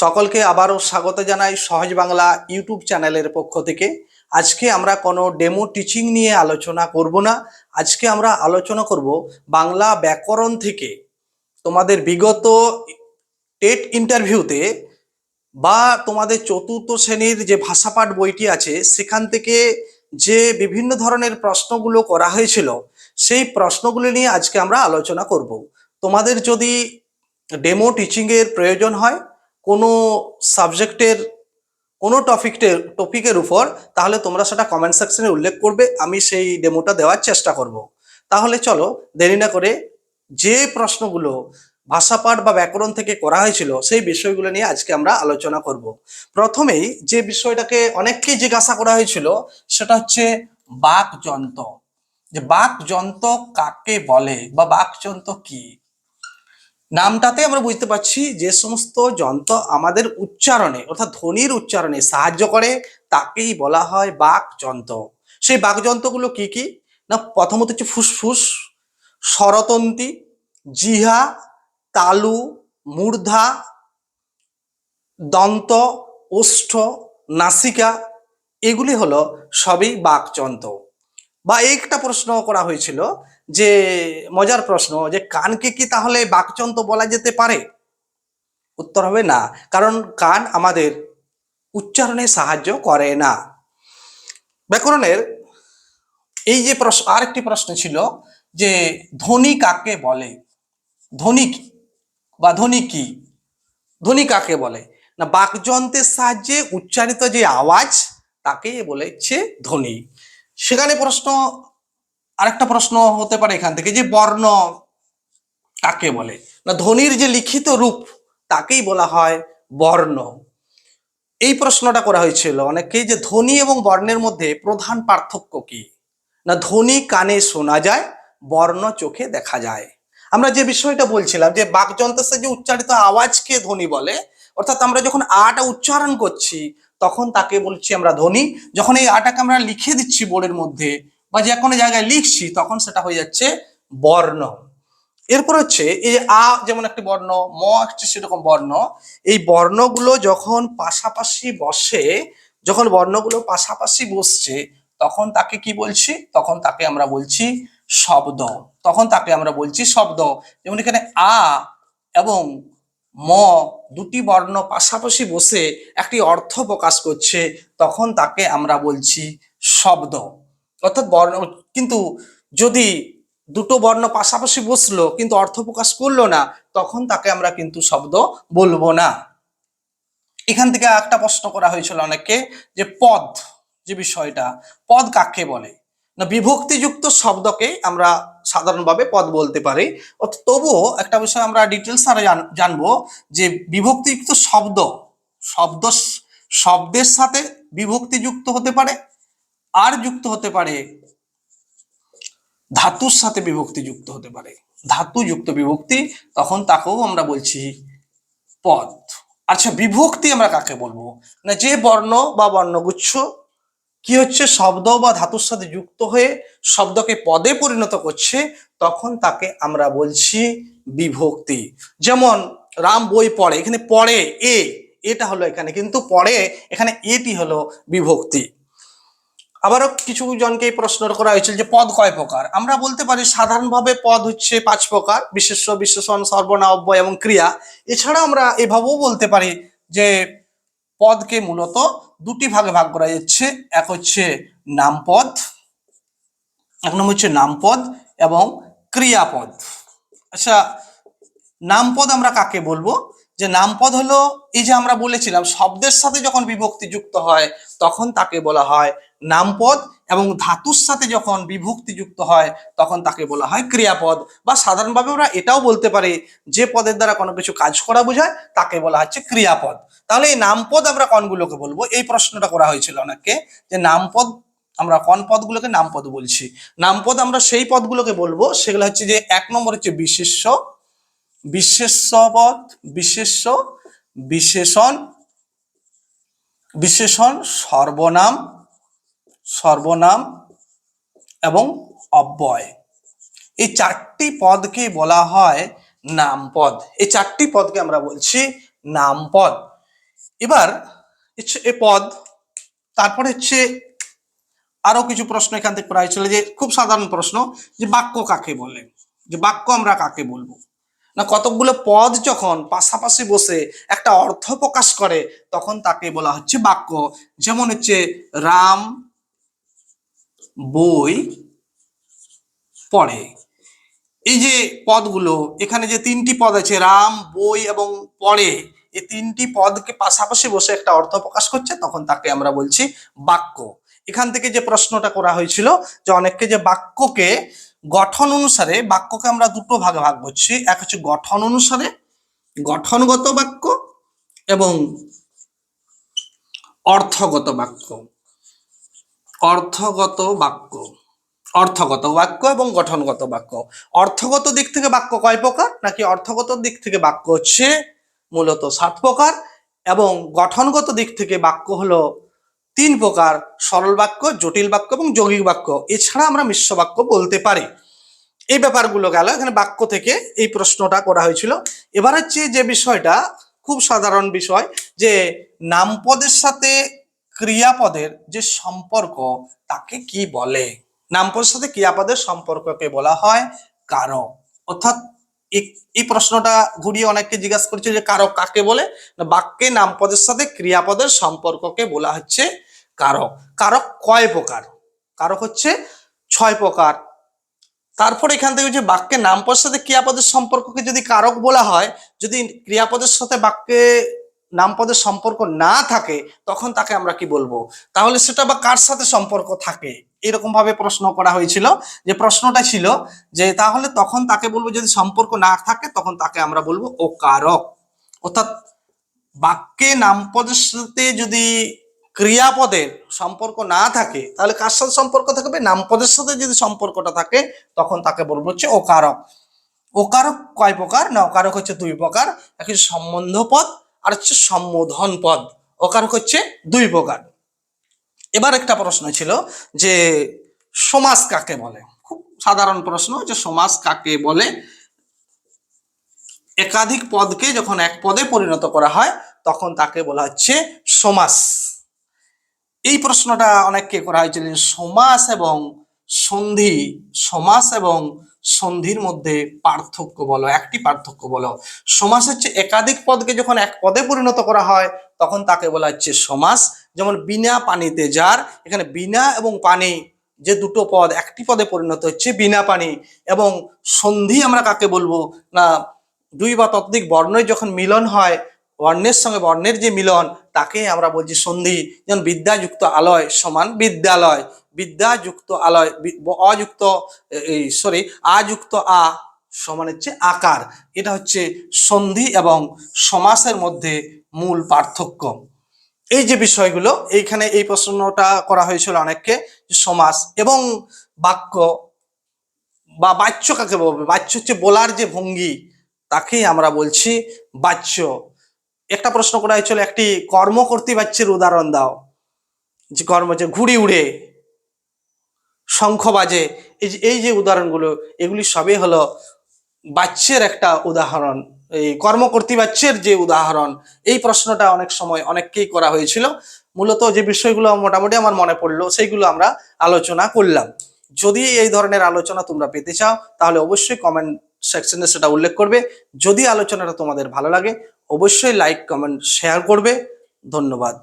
সকলকে আবারও স্বাগত জানাই সহজ বাংলা ইউটিউব চ্যানেলের পক্ষ থেকে। আজকে আমরা কোনো ডেমো টিচিং নিয়ে আলোচনা করব না। আজকে আমরা আলোচনা করব বাংলা ব্যাকরণ থেকে তোমাদের বিগত টেট ইন্টারভিউতে বা তোমাদের চতুর্থ শ্রেণির যে ভাষাপাঠ বইটি আছে, সেখান থেকে যে বিভিন্ন ধরনের প্রশ্নগুলো করা হয়েছিল, সেই প্রশ্নগুলি নিয়ে আজকে আমরা আলোচনা করব। তোমাদের যদি ডেমো টিচিংয়ের প্রয়োজন হয় কোনো সাবজেক্টের, কোনো টপিকটের, টপিকের উপর তাহলে তোমরা সেটা কমেন্ট সেকশনে উল্লেখ করবে, আমি সেই ডেমোটা দেওয়ার চেষ্টা করব। তাহলে চলো, দেরি না করে যে প্রশ্নগুলো ভাষাপাঠ বা ব্যাকরণ থেকে করা হয়েছিল, সেই বিষয়গুলো নিয়ে আজকে আমরা আলোচনা করব। প্রথমেই যে বিষয়টাকে অনেককেই জিজ্ঞাসা করা হয়েছিল, সেটা হচ্ছে বাকযন্ত্র। যে বাকযন্ত্র কাকে বলে বা বাকযন্ত্র কি? নামটাতে আমরা বুঝতে পারছি যে সমস্ত যন্ত্র আমাদের উচ্চারণে, অর্থাৎ ধ্বনির উচ্চারণে সাহায্য করে, তাকেই বলা হয় বাকযন্ত্র সেই বাকযন্ত্রগুলো কি কি? না, প্রথমত হচ্ছে ফুসফুস, স্বরতন্ত্রী, জিহা, তালু, মূর্ধা, দন্ত, ওষ্ঠ, নাসিকা, এগুলি হলো সবই বাকযন্ত্র বা একটা প্রশ্ন করা হয়েছিল যে মজার প্রশ্ন, যে কানকে কি তাহলে বাকযন্ত্র বলা যেতে পারে? উত্তর হবে না, কারণ কান আমাদের উচ্চারণে সাহায্য করে না। ব্যাকরণের এই যে প্রশ্ন, আরেকটি প্রশ্ন ছিল যে ধ্বনি কাকে বলে? ধ্বনি কি? বা ধ্বনি কি? ধ্বনি কাকে বলে? না, বাকযন্ত্রের সাহায্যে উচ্চারিত যে আওয়াজ, তাকে বলেছে ধ্বনি। সেখানে প্রশ্ন আরেকটা প্রশ্ন হতে পারে এখান থেকে যে বর্ণ কাকে বলে? না, ধ্বনির যে লিখিত রূপ তাকেই বলা হয় বর্ণ। এই প্রশ্নটা করা হয়েছিল অনেকেই যে ধ্বনি এবং বর্ণের মধ্যে প্রধান পার্থক্য কি? না, ধ্বনি কানে শোনা যায়, বর্ণ চোখে দেখা যায়। আমরা যে বিষয়টা বলছিলাম যে বাকযন্ত্রের যে উচ্চারিত আওয়াজকে ধ্বনি বলে, অর্থাৎ আমরা যখন আটা উচ্চারণ করছি, তখন তাকে বলছি আমরা ধ্বনি। যখন এই আটাকে আমরা লিখে দিচ্ছি বোর্ডের মধ্যে বা যে কোনো জায়গায় লিখছি, তখন সেটা হয়ে যাচ্ছে বর্ণ। এরপর হচ্ছে এই আ যেমন একটি বর্ণ, ম হচ্ছে সেরকম বর্ণ। এই বর্ণগুলো যখন পাশাপাশি বসে, যখন বর্ণগুলো পাশাপাশি বসছে, তখন তাকে কি বলছি? তখন তাকে আমরা বলছি শব্দ। তখন তাকে আমরা বলছি শব্দ। যেমন এখানে আ এবং ম দুটি বর্ণ পাশাপাশি বসে একটি অর্থ প্রকাশ করছে, তখন তাকে আমরা বলছি শব্দ। অর্থাৎ বর্ণ, কিন্তু যদি দুটো বর্ণ পাশাপাশি বসল, কিন্তু অর্থ প্রকাশ করল না, তখন তাকে আমরা কিন্তু শব্দ বলব না। এখান থেকে একটা প্রশ্ন করা হয়েছিল অনেককে, যে পদ, যে বিষয়টা, পদ কাকে বলে? না, বিভক্তিযুক্ত শব্দকে আমরা সাধারণভাবে পদ বলতে পারি। তবুও একটা বিষয় আমরা ডিটেলস আরও জান- জানব, যে বিভক্তিযুক্ত শব্দ শব্দ, শব্দের সাথে বিভক্তিযুক্ত হতে পারে আর যুক্ত হতে পারে, ধাতুর সাথে বিভক্তি যুক্ত হতে পারে। ধাতু যুক্ত বিভক্তি, তখন তাকেও আমরা বলছি পদ। আচ্ছা বিভক্তি আমরা কাকে বলব? না, যে বর্ণ বা বর্ণগুচ্ছ কি হচ্ছে, শব্দ বা ধাতুর সাথে যুক্ত হয়ে শব্দকে পদে পরিণত করছে, তখন তাকে আমরা বলছি বিভক্তি। যেমন, রাম বই পড়ে, এখানে পড়ে এ, এটা হলো এখানে, কিন্তু পড়ে এখানে এটি হলো বিভক্তি। আবারও কিছু জনকে প্রশ্ন করা হয়েছিল যে পদ কয় প্রকার? আমরা বলতে পারি সাধারণভাবে পদ হচ্ছে পাঁচ প্রকার, বিশেষ্য বিশেষণ সর্বনা, অব্যয় এবং ক্রিয়া। এছাড়া আমরা এভাবেও বলতে পারি যে পদকে মূলত দুটি ভাগে ভাগ করা যাচ্ছে। এক হচ্ছে নামপদ, এক নম্বর হচ্ছে নামপদ এবং ক্রিয়াপদ। আচ্ছা নামপদ আমরা কাকে বলব? যে নামপদ হলো এই যে আমরা বলেছিলাম, শব্দের সাথে যখন বিভক্তি যুক্ত হয়, তখন তাকে বলা হয় নামপদ এবং ধাতুর সাথে যখন বিভক্তি যুক্ত হয়, তখন তাকে বলা হয় ক্রিয়াপদ বা সাধারণভাবে আমরা এটাও বলতে পারি যে পদের দ্বারা কোনো কিছু কাজ করা বোঝায়, তাকে বলা হচ্ছে ক্রিয়াপদ। তাহলে এই নামপদ আমরা কোনগুলোকে বলব? এই প্রশ্নটা করা হয়েছিল অনেককে, যে নামপদ, আমরা কোন পদগুলোকে নামপদ বলছি? নামপদ আমরা সেই পদগুলোকে বলব, সেগুলো হচ্ছে যে এক নম্বর হচ্ছে বিশেষ্য বিশেষ্যপদ বিশেষ্য, বিশেষণ বিশেষণ সর্বনাম সর্বনাম এবং অব্যয়। এই চারটি পদকে বলা হয় নামপদ। এই চারটি পদকে আমরা বলছি নামপদ। এবার এ পদ, তারপরে হচ্ছে আরও কিছু প্রশ্ন এখান থেকে করা হয়েছিল যে খুব সাধারণ প্রশ্ন যে বাক্য কাকে বলে? যে বাক্য আমরা কাকে বলব? না, কতকগুলো পদ যখন পাশাপাশি বসে একটা অর্থ প্রকাশ করে, তখন তাকে বলা হচ্ছে বাক্য। যেমন হচ্ছে রাম বই পড়ে। এই যে পদগুলো, এখানে যে তিনটি পদ আছে, রাম, বই এবং পড়ে, এই তিনটি পদকে পাশাপাশি বসে একটা অর্থ প্রকাশ করছে, তখন তাকে আমরা বলছি বাক্য। এখান থেকে যে প্রশ্নটা করা হয়েছিল, যে অনেককে যে বাক্যকে গঠন অনুসারে, বাক্যকে আমরা দুটো ভাগে ভাগ করছি, এক হচ্ছে গঠন অনুসারে, গঠনগত বাক্য এবং অর্থগত বাক্য। অর্থগত বাক্য। অর্থগত বাক্য এবং গঠনগত বাক্য। অর্থগত দিক থেকে বাক্য কয় প্রকার? নাকি অর্থগত দিক থেকে বাক্য হচ্ছে মূলত সাত প্রকার এবং গঠনগত দিক থেকে বাক্য হলো তিন প্রকার, সরল বাক্য, জটিল বাক্য এবং যৌগিক বাক্য। এছাড়া আমরা মিশ্র বাক্য বলতে পারি। এই ব্যাপারগুলো গেল। এখানে বাক্য থেকে এই প্রশ্নটা করা হয়েছিল। এবার হচ্ছে যে বিষয়টা, খুব সাধারণ বিষয় যে নামপদের সাথে ক্রিয়াপদের যে সম্পর্ক, তাকে কি বলে? নামপদের সাথে ক্রিয়াপদের সম্পর্ককে বলা হয় কারক অর্থাৎ এই- প্রশ্নটা ঘুরিয়ে অনেককে জিজ্ঞাসা করছে যে কারক কাকে বলে? বাক্যে নামপদের সাথে ক্রিয়াপদের সম্পর্ককে বলা হচ্ছে কারক কারক কয় প্রকার? কারক হচ্ছে ছয় প্রকার। তারপর এখান থেকে যে বাক্যে নামপদের সাথে ক্রিয়াপদের সম্পর্ককে যদি কারক বলা হয়, যদি ক্রিয়াপদের সাথে বাক্যে নামপদের সম্পর্ক না থাকে, তখন তাকে আমরা কি বলব? তাহলে সেটা বা কার সাথে সম্পর্ক থাকে? এরকম ভাবে প্রশ্ন করা হয়েছিল। যে প্রশ্নটা ছিল যে তাহলে তখন তাকে বলব যদি সম্পর্ক না থাকে, তখন তাকে আমরা বলব ও কারক অর্থাৎ বাক্যে নামপদের সাথে যদি ক্রিয়াপদের সম্পর্ক না থাকে, তাহলে কার সাথে সম্পর্ক থাকবে? নামপদের সাথে যদি সম্পর্কটা থাকে, তখন তাকে বলব হচ্ছে ওকারক ওকারক কয় প্রকার? না ওকারক হচ্ছে দুই প্রকার। এক হচ্ছে সম্বন্ধ পদ আর হচ্ছে সম্বোধন পদ। ওকারক হচ্ছে দুই প্রকার। এবার একটা প্রশ্ন ছিল যে সমাজ কাকে বলে? খুব সাধারণ প্রশ্ন যে সমাজ কাকে বলে? একাধিক পদকে যখন এক পদে পরিণত করা হয়, তখন তাকে বলা হচ্ছে সমাস। এই প্রশ্নটা অনেককে করা হয়েছিল সমাস এবং সন্ধি, সমাস এবং সন্ধির মধ্যে পার্থক্য বলো, একটি পার্থক্য বলো। সমাস হচ্ছে একাধিক পদকে যখন এক পদে পরিণত করা হয়, তখন তাকে বলা হচ্ছে সমাস। যেমন বিনা পানিতে যার, এখানে বিনা এবং পানি, যে দুটো পদ, একটি পদে পরিণত হচ্ছে বিনা পানি। এবং সন্ধি আমরা কাকে বলব? না, দুই বা ততোধিক বর্ণের যখন মিলন হয়, বর্ণের সঙ্গে বর্ণের যে মিলন, তাকে আমরা বলছি সন্ধি। যেমন বিদ্যাযুক্ত আলয় সমান বিদ্যালয়। বিদ্যাযুক্ত আলয় অযুক্ত এই সরি আযুক্ত আ সমান হচ্ছে আকার। এটা হচ্ছে সন্ধি এবং সমাসের মধ্যে মূল পার্থক্য। এই যে বিষয়গুলো, এইখানে এই প্রশ্নটা করা হয়েছিল অনেককে সমাস এবং বাক্য বা বাচ্য কাকে বলবে? বাচ্য হচ্ছে বলার যে ভঙ্গি, তাকেই আমরা বলছি বাচ্য। একটা প্রশ্ন করা হয়েছিল, একটি কর্মকর্তী বাচ্যের উদাহরণ দাও। যে কর্ম, যে ঘুড়ি উড়ে শঙ্খ বাজে। এই যে এই যে উদাহরণগুলো, এগুলি সবই হলো বাচ্যের একটা উদাহরণ। এই কর্মকর্তী বাচ্যের যে উদাহরণ, এই প্রশ্নটা অনেক সময় অনেককেই করা হয়েছিল। মূলত যে বিষয়গুলো মোটামুটি আমার মনে পড়ল, সেইগুলো আমরা আলোচনা করলাম। যদি এই ধরনের আলোচনা তোমরা পেতে চাও, তাহলে অবশ্যই কমেন্ট সেকশনে সেটা উল্লেখ করবে। যদি আলোচনাটা তোমাদের ভালো লাগে, অবশ্যই লাইক কমেন্ট শেয়ার করবে। ধন্যবাদ।